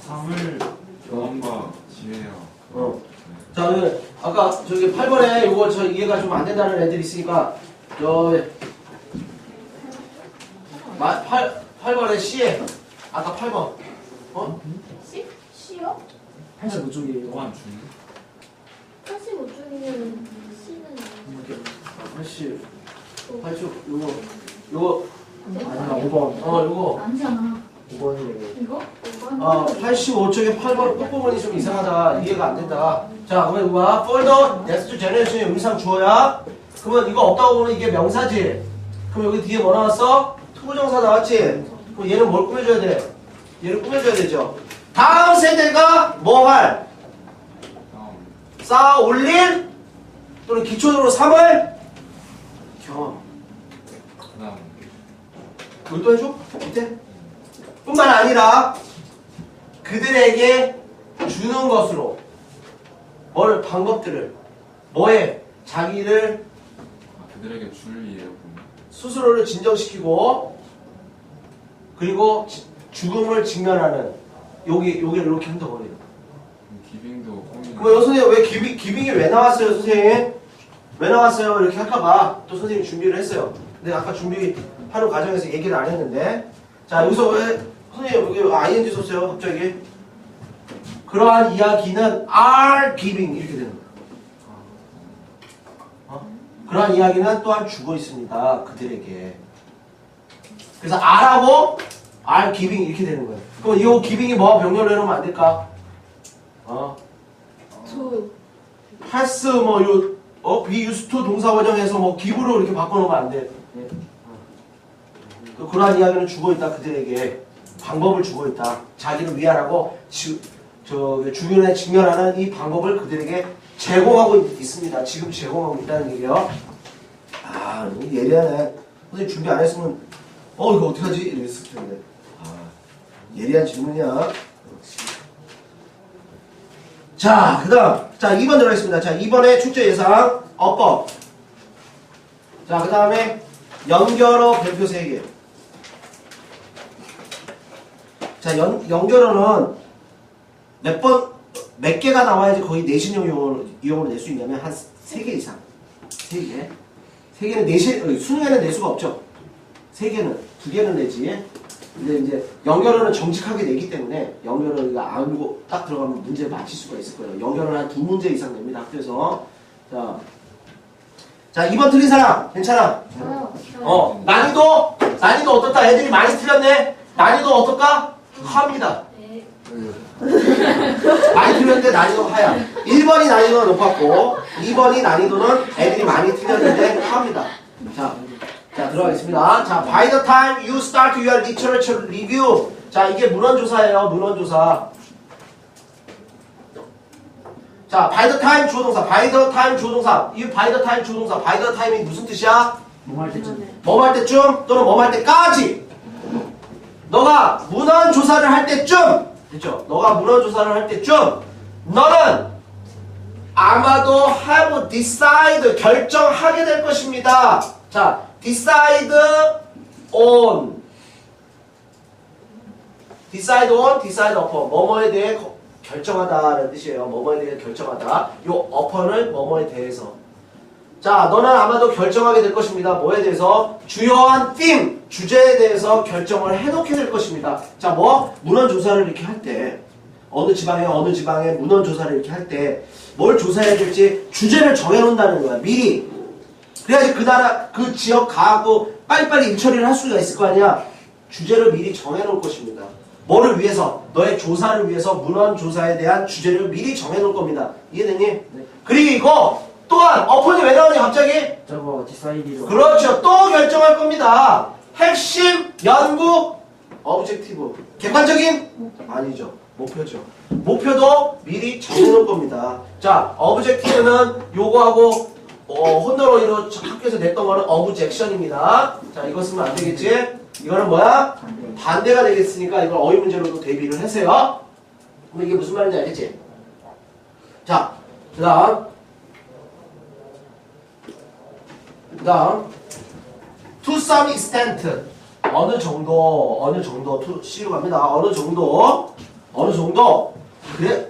삶을 경험과 지혜야. 어. 자, 그 아까 저기 8번에 요거 저 이해가 좀 안 된다는 애들이 있으니까 저 마, 8, 8번에 C에 아까 8번 어? 시? 시요? 85쪽이에요. 또한 중. 85쪽이면 C는 이렇게 80 80 요거 요거 아니야, 5번. 어 요거 아니잖아 5번이래요. 이거? 이거? 어 85쪽에 8번 끝부분이 좀 이상하다 이해가 안 된다 자 그러면 이거 봐 폴더 넥스트 제네레이션의 의미상 주어야 그러면 이거 없다고 보면 이게 명사지 그럼 여기 뒤에 뭐 나왔어? 투부정사 나왔지? 그럼 얘는 뭘 꾸며줘야 돼? 얘를 꾸며줘야 되죠 다음 세대가 뭐 할? 쌓아 올릴 또는 기초적으로 삼을 경험 그다음. 이걸 또 해줘? 밑에? 뿐만 아니라 그들에게 주는 것으로 뭘 방법들을 뭐에 자기를 아, 그들에게 줄. 그러면. 스스로를 진정시키고 그리고 지- 죽음을 직면하는 여기 여기를 이렇게 흔들어버려요. 그럼 기빙도 여 선생님 왜 기빙, 기빙이 왜 나왔어요 선생님? 왜 나왔어요? 이렇게 할까봐 또 선생님 준비를 했어요. 근데 아까 준비하는 과정에서 얘기를 안 했는데 자 여기서 왜 선생님 여기 ing 썼어요 갑자기? 그러한 이야기는 are giving 이렇게 되는 거예요. 어? 그러한 이야기는 또한 주고 있습니다 그들에게. 그래서 are하고 are giving 이렇게 되는 거예요. 그럼 이 giving이 뭐와 병렬로 해놓으면 안 될까? 어? 두 패스 뭐 요, 어, be used to 동사 원형에서 뭐 기부로 이렇게 바꿔놓으면 안 돼. 예. 그 그러한 이야기는 주고 있다 그들에게 방법을 주고 있다. 자기를 위하라고 주변에 직면하는 이 방법을 그들에게 제공하고 있- 있습니다. 지금 제공하고 있다는 얘기예요. 아, 너무 예리하네. 선생님 준비 안 했으면 어 이거 어떻게 하지? 이랬을 텐데. 아, 예리한 질문이야. 자, 그 다음. 자, 2번 들어가겠습니다. 자, 2번의 출제 예상, 어법. 자, 그 다음에 연결어 별표 3개. 자, 연, 연결어는 몇 번, 몇 개가 나와야지 거의 내신용 용어로, 이용으로 낼 수 있냐면 한 3개 이상. 3개. 3개는 내신, 어, 수능에는 낼 수가 없죠. 3개는, 2개는 내지. 근데 이제 연결어는 정직하게 내기 때문에 연결어가 알고 딱 들어가면 문제 맞힐 수가 있을 거예요. 연결어는 한 두 문제 이상 냅니다. 학교에서. 자, 자 2번 틀린 사람 괜찮아. 어 난이도 난이도 어떻다? 애들이 많이 틀렸네. 난이도 어떨까? 합니다. 네 많이 틀렸는데 난이도 하야. 1번이 난이도가 높았고 2번이 난이도는 애들이 많이 틀렸는데 합니다. 자, 자 들어가겠습니다. 자, by the time you start your literature review. 자, 이게 문헌조사예요. 문헌조사. 자, by the time 주어동사, by the time 주어동사. 이 by the time 주어동사, by the time이 무슨 뜻이야? 뭐할 때쯤. 뭐할 때쯤 또는 뭐할 때까지 너가 문헌 조사를 할 때쯤 됐죠? 너가 문헌 조사를 할 때쯤 너는 아마도 have decide 결정하게 될 것입니다. 자, decide on decide on, decide upon 뭐뭐에 대해 거- 결정하다라는 뜻이에요. 뭐뭐에 대해 결정하다. 요 upon을 뭐뭐에 대해서 자, 너는 아마도 결정하게 될 것입니다. 뭐에 대해서? 주요한 팀, 주제에 대해서 결정을 해놓게 될 것입니다. 자, 뭐? 문헌조사를 이렇게 할 때, 어느 지방에 어느 지방에 문헌조사를 이렇게 할 때, 뭘 조사해야 될지 주제를 정해놓는다는 거야, 미리. 그래야지 그 나라, 그 지역 가고 빨리빨리 일처리를 할 수가 있을 거 아니야. 주제를 미리 정해놓을 것입니다. 뭐를 위해서? 너의 조사를 위해서 문헌조사에 대한 주제를 미리 정해놓을 겁니다. 이해되니? 네. 그리고 또한 어폰이 왜 나오니 갑자기? 저거 디사이디로. 그렇죠. 또 결정할 겁니다. 핵심 연구 어브젝티브 객관적인 아니죠. 목표죠. 목표도 미리 정해놓을 겁니다. 자, 어브젝티브는 요거하고 어, 혼돈어이로 학교에서 냈던 거는 어브젝션입니다. 자, 이거 쓰면 안 되겠지? 이거는 뭐야? 반대. 반대가 되겠으니까 이걸 어휘 문제로도 대비를 하세요. 그럼 이게 무슨 말인지 알겠지? 자, 그 다음. 그 다음. To some extent. 어느 정도, 어느 정도, to, C로 갑니다. 어느 정도, 어느 정도 그래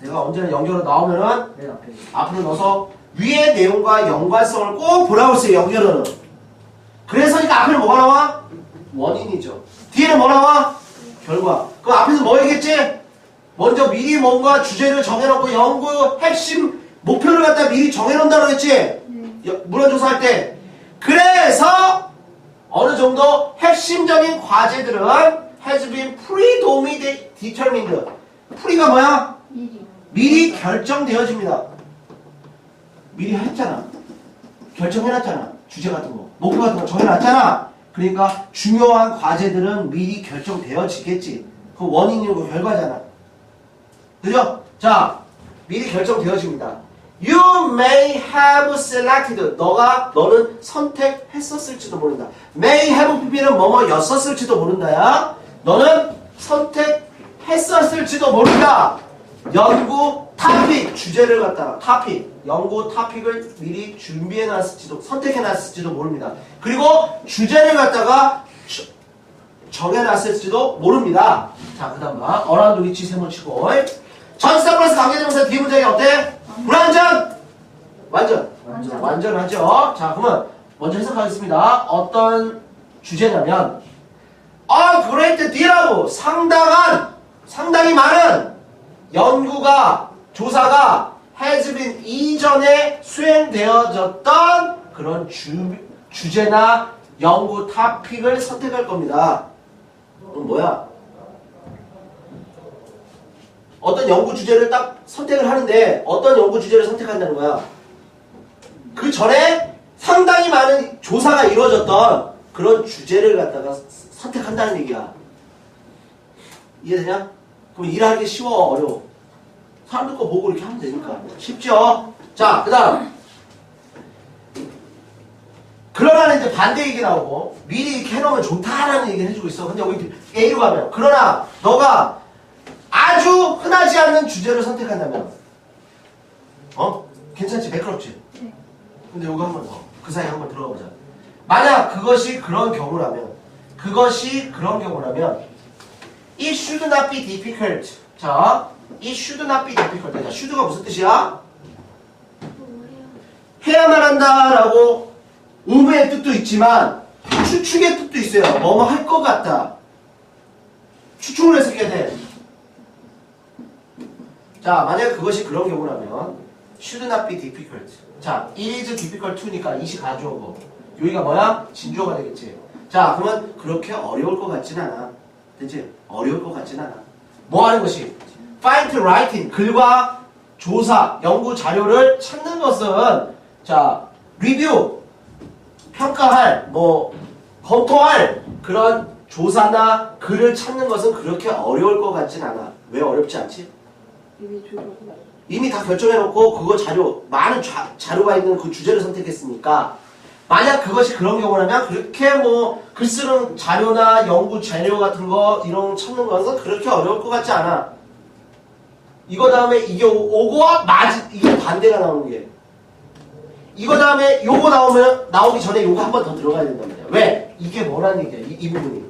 내가 언제나 연결로 나오면은 맨 앞에. 앞으로 넣어서 위의 내용과 연관성을 꼭 보라고 했어요 연결은 그래서니까 앞에는 뭐가 나와? 원인이죠 뒤에는 뭐 나와? 결과 그럼 앞에서 뭐 얘기했지? 먼저 미리 뭔가 주제를 정해놓고 연구 핵심 목표를 갖다 미리 정해놓는다고 했지? 네. 여- 문헌조사할 때 그래서 어느 정도 핵심적인 과제들은 has been predetermined pre가 뭐야? 미리. 미리 결정되어집니다. 미리 했잖아. 결정해놨잖아. 주제 같은 거. 목표 같은 거 정해놨잖아. 그러니까 중요한 과제들은 미리 결정되어지겠지. 그 원인이고 결과잖아. 그죠? 자, 미리 결정되어집니다. You may have selected. 너가, 너는 선택했었을지도 모른다. may have pp는 뭐뭐였었을지도 모른다야. 너는 선택했었을지도 모른다. 연구 타픽 주제를 갖다가 타픽 연구 타픽을 미리 준비해 놨을지도 선택해 놨을지도 모릅니다. 그리고 주제를 갖다가 주- 정해 놨을지도 모릅니다. 자, 그다음 봐. 어라운드 위치 세모 치고 전사 플러스 관계대명사 뒤에 문장이 어때? 불완전 완전 완전. 완전하죠. 자, 그러면 먼저 해석하겠습니다. 어떤 주제냐면 아, 그레이트 디라고 상당한 상당히 많은 연구가 조사가 been 이전에 수행되어졌던 그런 주, 주제나 연구 타픽을 선택할 겁니다. 그럼 뭐야? 어떤 연구 주제를 딱 선택을 하는데 어떤 연구 주제를 선택한다는 거야? 그 전에 상당히 많은 조사가 이루어졌던 그런 주제를 갖다가 선택한다는 얘기야. 이해되냐? 그럼 일하기 쉬워, 어려워? 사람들 거 보고 이렇게 하면 되니까. 쉽죠? 자, 그 다음. 그러나 이제 반대 얘기 나오고, 미리 이렇게 해놓으면 좋다라는 얘기를 해주고 있어. 근데 여기 A로 가면. 그러나, 너가 아주 흔하지 않는 주제를 선택한다면, 어? 괜찮지? 매끄럽지? 네. 근데 요거 한 번 더. 그 사이에 한번 들어가 보자. 만약 그것이 그런 경우라면, 그것이 그런 경우라면, it should not be difficult. 자, it should not be difficult. 자, should가 무슨 뜻이야? 해야만 한다라고 의무의 뜻도 있지만, 추측의 뜻도 있어요. 뭐뭐 할 것 같다. 추측을 해석해야 돼. 자, 만약 그것이 그런 경우라면, should not be difficult. 자, is difficult to니까 이시 가주어고. 여기가 뭐야? 진주어가 되겠지. 자, 그러면 그렇게 어려울 것 같진 않아. 됐지? 어려울 것 같진 않아. 뭐 하는 것이? find writing. 글과 조사, 연구 자료를 찾는 것은, 자, 리뷰. 평가할, 뭐, 검토할 그런 조사나 글을 찾는 것은 그렇게 어려울 것 같진 않아. 왜 어렵지 않지? 이미 다 결정해놓고 그거 자료 많은 자, 자료가 있는 그 주제를 선택했으니까 만약 그것이 그런 경우라면 그렇게 뭐 글 쓰는 자료나 연구 자료 같은 거 이런 거 찾는 것은 그렇게 어려울 것 같지 않아. 이거 다음에 이게 오- 오고와 맞이 이게 반대가 나오는 게 이거 다음에 요거 나오면 나오기 전에 요거 한 번 더 들어가야 된단 말이야. 왜? 이게 뭐라는 얘기야? 이, 이 부분이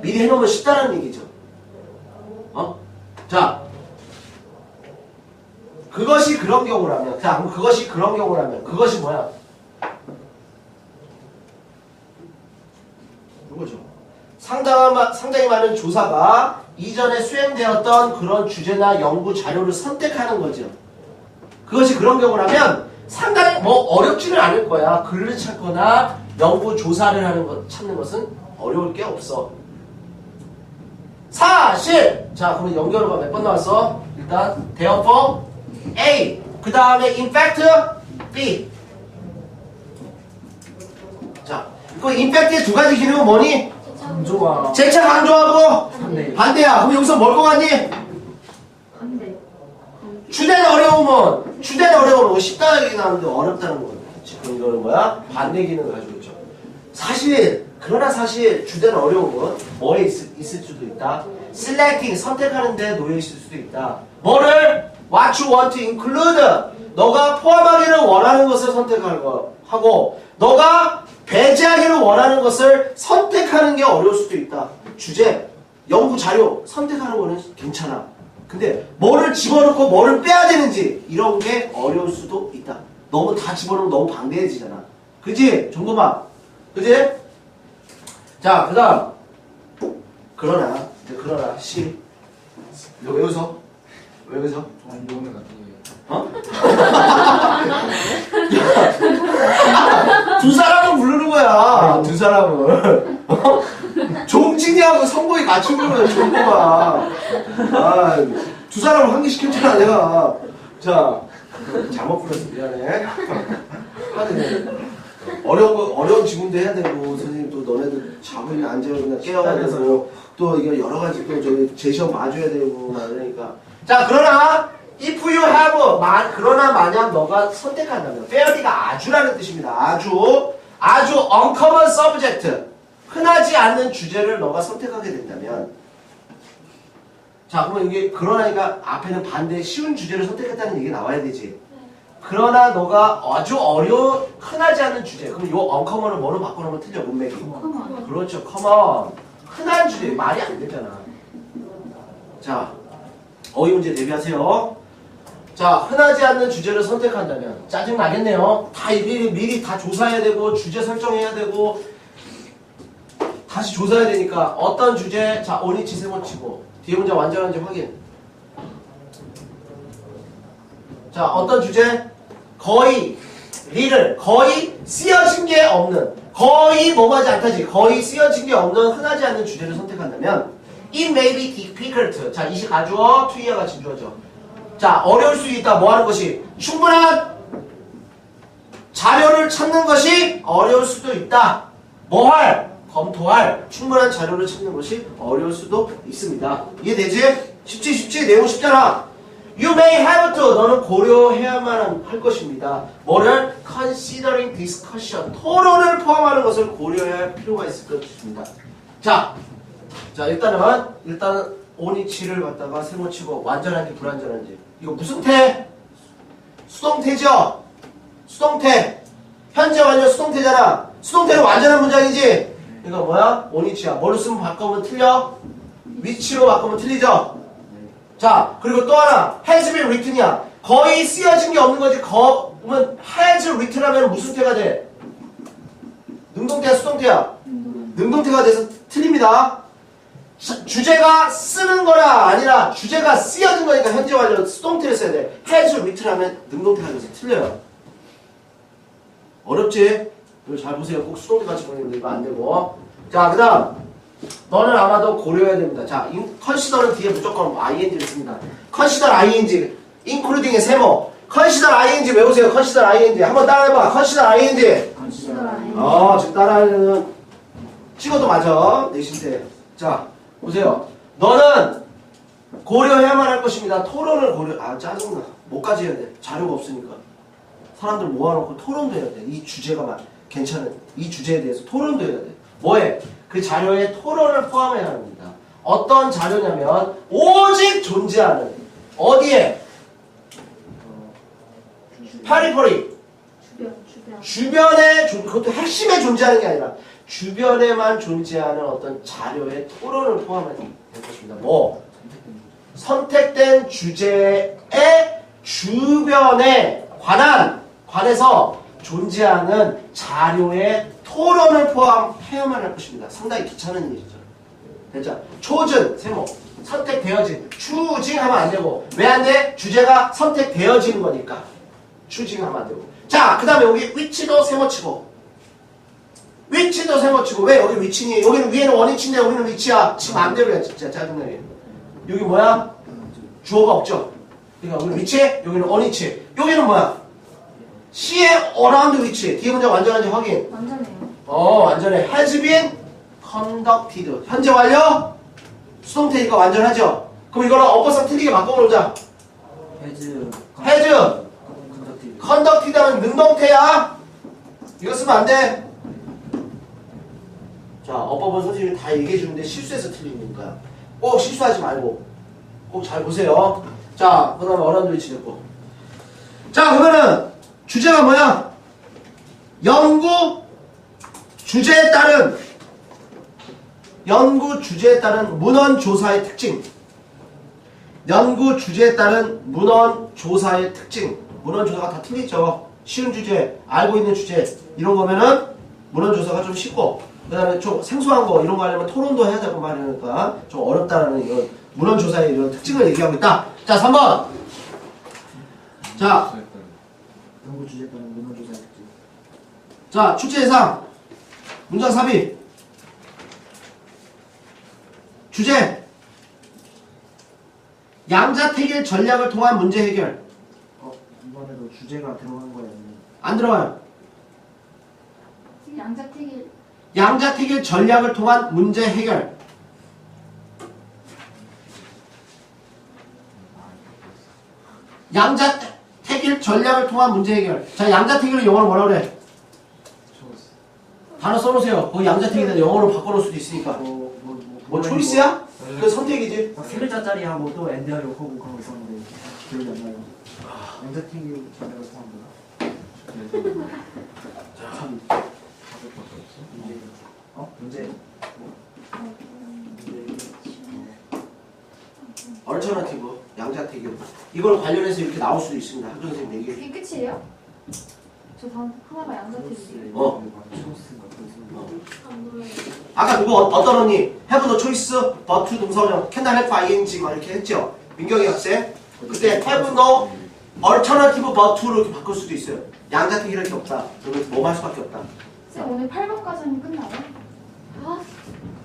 미리 해놓으면 쉽다는 얘기죠. 어? 자. 그것이 그런 경우라면, 자, 그럼 그것이 그런 경우라면, 그것이 뭐야? 이거죠. 상당한, 마- 상당히 많은 조사가 이전에 수행되었던 그런 주제나 연구 자료를 선택하는 거죠. 그것이 그런 경우라면 상당히 뭐 어렵지는 않을 거야. 글을 찾거나 연구 조사를 하는 것, 찾는 것은 어려울 게 없어. 사실! 자, 그러면 연결어가 몇 번 나왔어? 일단, therefore, A. 그 다음에, in fact, B. 자, 그 in fact의 두 가지 기능은 뭐니? 강조가 재차 강조하고 반대. 반대야. 그럼 여기서 뭘 것 같니? 반대. 주된 어려움은, 주된 어려움은 쉽다는 얘기 나오는데 어렵다는 거예요. 지금 이거는 뭐야? 반대 기능을 가지고 있죠. 사실, 그러나 사실 주된 어려움은 뭐에 있을, 있을 수도 있다. selecting, 선택하는 데 놓여 있을 수도 있다. 뭐를? What you want to include. 너가 포함하기를 원하는 것을 선택하는 거 하고, 너가 배제하기를 원하는 것을 선택하는 게 어려울 수도 있다. 주제. 연구 자료 선택하는 거는 괜찮아. 근데 뭐를 집어넣고 뭐를 빼야 되는지 이런 게 어려울 수도 있다. 너무 다 집어넣으면 너무 방대해지잖아. 그지? 정도만. 그지? 자, 그 다음. 그러나, 그러나, 시. 너왜 웃어? 왜 웃어? 오늘 같은 거 어? 두 사람은 부르는 거야. 두 사람은. 어? 종진이하고 성공이 같이 부르는 거야, 종고가. 아, 두 사람을 환기시켰잖아, 내가. 자, 잘못 불렀어, 미안해. 하여튼, 어려운 거, 어려운 지문도 해야 되고, 선생님 또 너네들 있는 앉아 그냥 깨워야 되고, 또 이거 여러 가지 또 저기 제시험 봐줘야 되고, 막 이러니까. 자, 그러나, if you have, 마, 그러나 만약 너가 선택한다면, fairly가 아주라는 뜻입니다. 아주, 아주 uncommon subject. 흔하지 않는 주제를 너가 선택하게 된다면, 자, 그러면 이게 그러나니까 앞에는 반대 쉬운 주제를 선택했다는 얘기 나와야 되지. 그러나 너가 아주 어려운 흔하지 않은 주제. 그럼 요 uncommon을 뭐로 바꿔놓으면 틀려 문맥이. 커먼. 그렇죠. common. 흔한 주제 말이 안 되잖아. 자, 어휘 문제 대비하세요. 자, 흔하지 않는 주제를 선택한다면 짜증 나겠네요. 다 미리 미리 다 조사해야 되고 주제 설정해야 되고 다시 조사해야 되니까 어떤 주제 자 오니치 세모 치고 뒤에 문제 완전한지 확인. 자 어떤 주제 거의 리를 거의 쓰여진 게 없는 거의 뭐하지 않다지 거의 쓰여진 게 없는 흔하지 않는 주제를 선택한다면 it may be difficult. 자 이시 가주어 투이어가 진주어죠. 자 어려울 수 있다. 뭐 하는 것이? 충분한 자료를 찾는 것이 어려울 수도 있다. 뭐 할? 검토할. 충분한 자료를 찾는 것이 어려울 수도 있습니다. 이해되지? 쉽지 쉽지. 내용 쉽잖아. You may have to. 너는 고려해야만 할 것입니다. 뭐를? considering discussion. 토론을 포함하는 것을 고려해야 할 필요가 있을 것입니다. 자, 자 일단은 일단 오니치를 갖다가 세모치고 완전한지 불완전한지 이거 무슨 태? 수동태죠. 수동태. 현재 완전 수동태잖아. 수동태는 완전한 문장이지. 이거 뭐야? 오니치야. 뭐로 쓰면 바꾸면 틀려? 위치로 바꾸면 틀리죠. 자, 그리고 또 하나, has been written이야. 거의 쓰여진 게 없는 거지. 거, 그러면 has written 하면 무슨 태가 돼? 능동태야, 수동태야? 능동태가 돼서 틀립니다. 자, 주제가 쓰는 거라 아니라 주제가 쓰여진 거니까 현재 완료 수동태를 써야 돼. has written 하면 능동태가 돼서 틀려요. 어렵지? 이거 잘 보세요. 꼭 수동태 같이 보내는데 이거 안 되고. 자, 그 다음. 너는 아마도 고려해야 됩니다. 자, 컨시더는 뒤에 무조건 ing를 씁니다. 컨시더 ing, including의 세모. 컨시더 ing 외우세요. 컨시더 ing. 한번 따라해봐. 컨시더 ing. 어, 지금 따라하는 찍어도 맞아. 내신 때. 자, 보세요. 너는 고려해야만 할 것입니다. 토론을 고려. 아, 짜증나. 뭐까지 해야 돼? 자료가 없으니까. 사람들 모아놓고 토론도 해야 돼. 이 주제가 막 괜찮은 이 주제에 대해서 토론도 해야 돼. 뭐해? 그 자료에 토론을 포함해야 합니다. 어떤 자료냐면 오직 존재하는 어디에 파리퍼리 주변 주변. 주변에 존- 그것도 핵심에 존재하는 게 아니라 주변에만 존재하는 어떤 자료의 토론을 될 것입니다. 뭐 선택된 주제의 주변에 관한 관해서 존재하는 자료의 토론을 포함해야만 할 것입니다. 상당히 귀찮은 일이죠. 됐죠? 초즌 세모 선택되어진 추징하면 안 되고 왜 안 돼? 주제가 선택되어지는 거니까 추징하면 안 되고 자, 그 다음에 여기 위치도 세모치고 위치도 세모치고 왜 여기 위치니? 여기는 위에는 원위치인데 여기는 위치야. 지 마음대로 해 진짜 짜증나게 여기 뭐야? 주어가 없죠? 그러니까 여기 위치, 여기는 원위치. 여기는 뭐야? 시의 around 위치. 뒤에 문제 완전한지 확인. 완전해요. 어 완전해. Has been conducted. 현재 완료? 수동태니까 완전하죠? 그럼 이거는 엎어서 틀리게 바꿔놓자. 헤즈 has 컨덕티브 conducted 하면 능동태야. 이거 쓰면 안 돼 자 어법은 선생님이 다 얘기해 주는데 실수해서 틀리니까 꼭 실수하지 말고 꼭 잘 보세요 자 그 다음에 어라운드 위치 됐고 자 그러면은 주제가 뭐야 연구 주제에 따른 연구 주제에 따른 문헌 조사의 특징. 연구 주제에 따른 문헌 조사의 특징. 문헌 조사가 다 틀리죠. 쉬운 주제, 알고 있는 주제 이런 거면은 문헌 조사가 좀 쉽고 그 다음에 좀 생소한 거 이런 거 하려면 토론도 해야 되고 말이니까 좀 어렵다는 이런 문헌 조사의 이런 특징을 얘기하고 있다. 자, 3번. 자, 연구 문헌조사의 특징. 자, 출제 예상. 문장 삽입. 주제. 양자택일 전략을 통한 문제 해결. 어, 이번에도 주제가 들어간 거예요. 안 들어가요. 양자택일 양자택일 전략을 통한 문제 해결. 양자택일 전략을 통한 문제 해결. 자, 양자택일을 영어로 뭐라 그래? 단어 써놓으세요. 거기 양자택일을 영어로 바꿔놓을 수도 있으니까. 뭐, 뭐, 뭐, 뭐 초이스야? 그 선택이지. 막세 글자짜리 하고 또 엔드 하려고 하고 그런 거 있었는데 기억이 안 나요. 양자택일 전략을 통한 거야. 참 문제. 어? 문제. 얼터너티브 양자택일. 이걸 관련해서 이렇게 나올 수도 있습니다. 학교 선생님 얘기. 이게 끝이에요? 저 다음 하나가 양자택일 어. 보여요 아까 누구 어- 어떤 언니 have no choice but to 동사원형 can I help ing 막 이렇게 했죠. 민경이 학생. 그때 have no alternative but to로 이렇게 바꿀 수도 있어요. 양자택일할 게 없다. 그러면 뭐할 수밖에 없다. 쌤 오늘 8번까지는 끝나요? 아?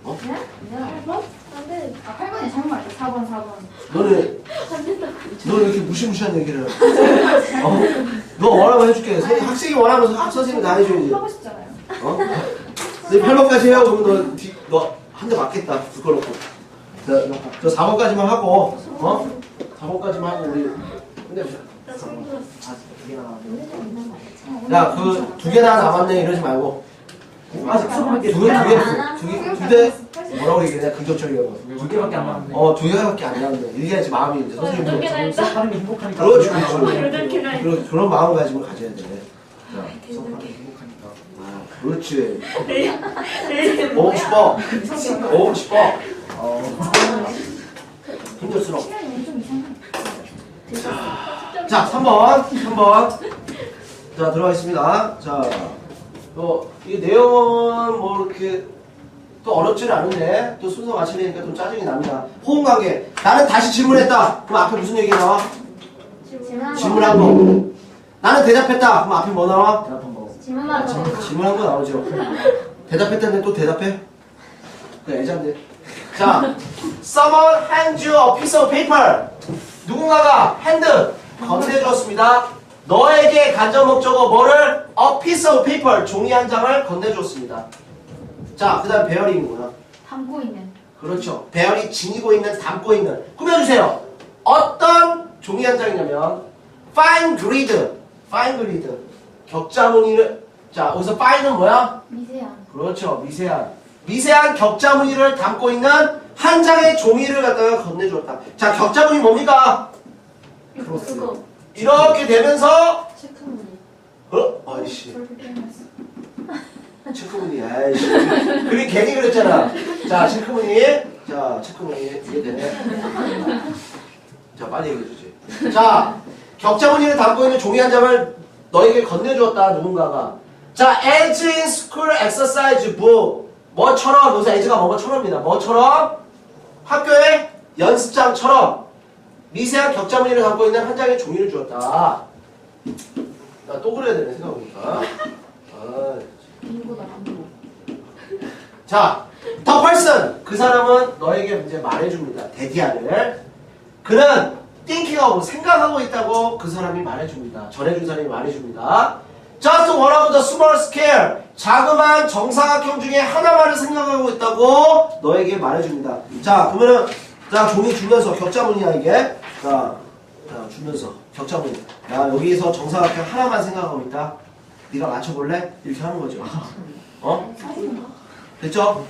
어? 네? 네 8번? 안 돼 아 8번이 잘못 말했어 4번 4번 너는 안 된다 너는 이렇게 무시무시한 얘기를. 어? 너 원하면 해줄게. 선- 학생이 원하면 학 선생님이 다 해줘야지. 하고 싶잖아요 어? 너 8번까지 해요. 그러면 너한 대 맞겠다. 너, 너, 저 4번까지만 하고, 어? 4번까지만 하고 우리 끝내보자. 나 처음 들었어 아 그게 나 야, 그 두 개나 남았네 이러지 말고. 아직 수업밖에 두 개, 두 개, 두 개, 두 개. 뭐라고 얘기해? 긍정적이라고. 두 개밖에 안 남았네. 어, 두 개밖에 안 나왔네. 이래야지 마음이 이제 선생님도. 두 개나 했다. 게 행복하니까. 그렇지, 그렇지. 남았네. 여덟 개나 했다. 그런, 그런 마음가짐을 가져야 돼. 수업하는 게 행복하니까. 아, 그렇지. 네. 오고 싶어. 오고 싶어. 어. 힘들수록. 시간이 엄청 이상해 자, 3번. 3번. 자, 들어가겠습니다. 자, 또, 이 내용은 뭐 이렇게 또 어렵지는 않은데 또 순서 맞추려니까 좀 짜증이 납니다. 호응 관계. 나는 다시 질문했다. 그럼 앞에 무슨 얘기 나와? 질문한 질문한 거. 나는 대답했다. 그럼 앞에 뭐 나와? 대답한 거. 질문한 거 질문한 거 나오죠. 대답했다는데 또 대답해? 그 애잔데. 자, someone hands you a piece of paper. 누군가가 핸드 건네주었습니다. 너에게 간접 목적어 뭐를 a piece of paper 종이 한 장을 건네주었습니다. 자, 그 다음 베어링이구나. 담고 있는 그렇죠. 배열이 지니고 있는, 담고 있는. 꾸며주세요. 어떤 종이 한 장이냐면, fine grid. fine grid. 격자 무늬를, 자, 여기서 fine은 뭐야? 미세한 그렇죠. 미세한. 미세한 격자 무늬를 담고 있는 한 장의 종이를 갖다가 건네주었다. 자, 격자 무늬 뭡니까? 크로스. 이렇게 되면서, 체크무늬 어? 아이씨. 체크무늬, 아이씨. 그게 괜히 그랬잖아. 자, 체크무늬. 자, 체크무늬. 이해되네. 자, 빨리 얘기해주지. 자, 격자무늬를 담고 있는 종이 한 장을 너에게 건네주었다, 누군가가. 자, as in school exercise book. 뭐처럼, 여기서 as가 뭐뭐처럼입니다. 뭐처럼? 학교의 연습장처럼 미세한 격자 무늬를 담고 있는 한 장의 종이를 주었다. 나 또 그래야 되네, 생각해보니까. 아, 자, 더 person 그 사람은 너에게 이제 말해줍니다. 대디아를 그는 thinking하고 생각하고 있다고 그 사람이 말해줍니다. 전해준 사람이 말해줍니다. Just one of the small scale 자그마한 정사각형 중에 하나만을 생각하고 있다고 너에게 말해줍니다. 자, 그러면은 자 종이 주면서 격자무늬야 이게. 자, 자 주면서 격자무늬. 야 여기서 정사각형 하나만 생각하고 있다. 네가 맞춰볼래? 이렇게 하는 거죠. 어? 됐죠?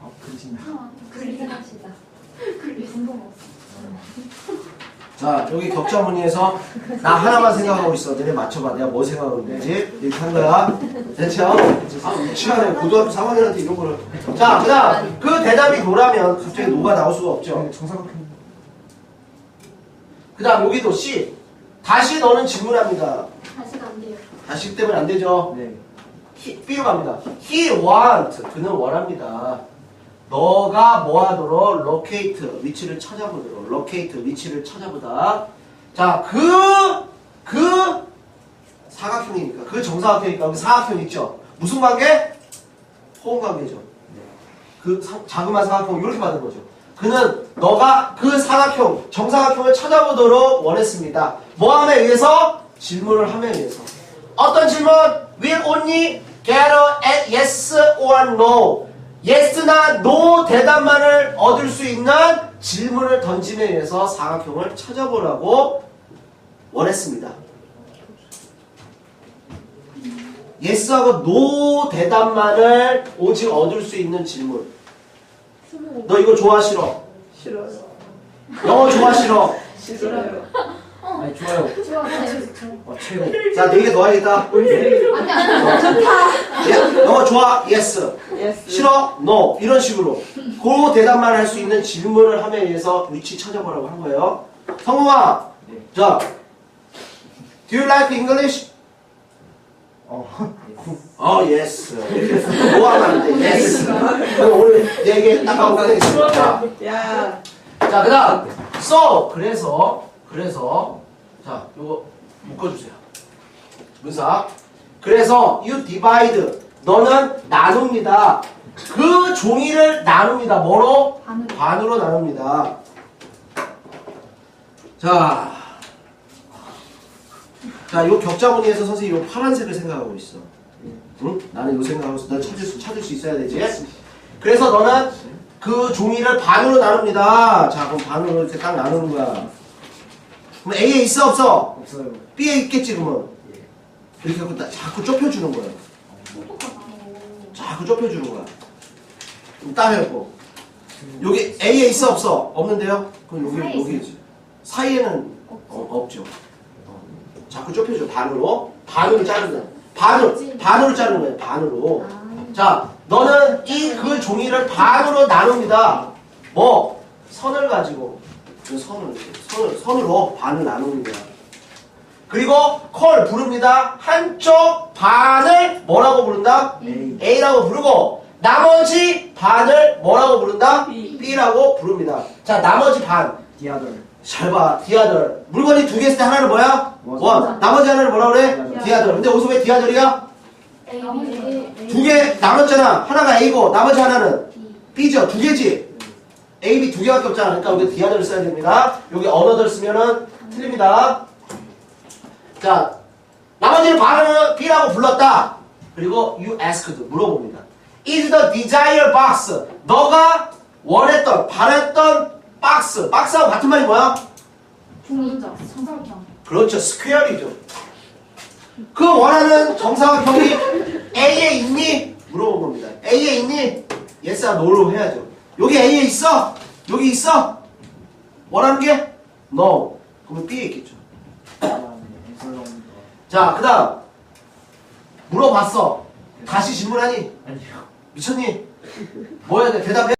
어, 그러시네. 그리시다 그리 궁금했어 자 여기 격자 무늬에서 나 하나만 생각하고 있어. 너네 맞춰봐. 내가 뭐 생각하고 있는지 이렇게 한 거야. 됐죠? 아 미치겠네. 고등학교 3학년한테 이런 거를. 자 그다음 그 대답이 노라면 갑자기 노가 나올 수가 없죠. 네, 정사각형. 그다음 여기도 C. 다시 너는 질문합니다. 다시가 안 돼요. 다시 때문에 안 되죠. 네. he, B로 갑니다. He want 그는 원합니다. 너가 뭐 하도록 locate 위치를 찾아보도록 locate 위치를 찾아보다. 자, 그, 그 사각형이니까 그 정사각형이니까 여기 사각형 있죠. 무슨 관계? 호응 관계죠. 그 사- 자그마한 사각형 이렇게 받은 거죠. 그는 너가 그 사각형 정사각형을 찾아보도록 원했습니다. 뭐함에 의해서 질문을 함에 의해서. 어떤 질문? Will only get a yes or no. Yes나 no 대답만을 얻을 수 있는 질문을 던짐에 의해서 사각형을 찾아보라고 원했습니다. yes하고 no 대답만을 오직 얻을 수 있는 질문. 너 이거 좋아 싫어? 싫어요. 영어 좋아 싫어? 싫어요. 아니 좋아요. 좋아하세요. 어, 최고. 자, 네개 더 하겠다. 아니 아니. 예, 영어 좋아? yes. 예스. 싫어? no. 이런 식으로. 그 대답만 할 수 있는 질문을 함에 의해서 위치 찾아보라고 한 거예요. 성우아, 네. 자, do you like English? 어. 어, yes. 이렇게 뭐 하면 안 돼? yes. 그럼 오늘 네개 딱 하고 끝내겠습니다. 야. 자, 그 다음. so. 그래서, 그래서, 자, 요거 묶어주세요. 문사. 그래서, you divide. 너는 나눕니다. 그 종이를 나눕니다. 뭐로? 반으로. 반으로 나눕니다. 자. 자, 요 격자무늬에서 선생님이 요 파란색을 생각하고 있어. 응? 나는 요 생각하고 있어. 넌 찾을 수, 찾을 수 있어야 되지? 그래서 너는 그 종이를 반으로 나눕니다. 자, 그럼 반으로 이렇게 딱 나누는 거야. 그럼 A에 있어, 없어? 없어요. B에 있겠지, 그러면. 이렇게 하고 딱 자꾸 좁혀주는 거야. 자꾸 좁혀주는 거야. 그럼 딱 해놓고. 여기 A에 있어, 없어? 없는데요? 그럼 여기, 사이에 여기 있지. 사이에는 어, 없죠. 어. 자꾸 좁혀줘, 반으로. 반으로 자르는 거야. 반으로, 반으로 자르는 거야, 반으로. 아. 자, 너는 이 그 종이를 반으로 나눕니다. 뭐 선을 가지고 그 선을 선을 선으로 반을 나누는 거야. 그리고 콜 부릅니다. 한쪽 반을 뭐라고 부른다? A. A라고 부르고 나머지 반을 뭐라고 부른다? B. B라고 부릅니다. 자, 나머지 반. The other. 잘 봐. 디아들. 물건이 두 개 있을 때 하나는 뭐야? 원. 원. 나머지 하나를 뭐라 그래? 디아들. 디아들. 근데 어디서 왜 디아들이야? A B A 두개 남았잖아. 하나가 A고 나머지 하나는. B죠. 두 개지. A, B 두 개밖에 없잖아. 그러니까 여기 디아들을 써야 됩니다. 여기 언어들 쓰면은 틀립니다. 자, 나머지는 발음은 B라고 불렀다. 그리고 you asked 물어봅니다. Is the desire box 너가 원했던 바랬던 박스 박스하고 같은 말이 뭐야? 종이죠. 정사각형. 그렇죠. 스퀘어이죠. 그 원하는 정사각형이 A에 있니? 물어본 겁니다. A에 있니? Yes와 No로 해야죠. 여기 A에 있어? 여기 있어? 원하는 게? No. 그러면 B에 있겠죠. 자, 그 다음. 물어봤어. 다시 질문하니? 아니요. 미쳤니? 뭐 해야 돼? 대답해.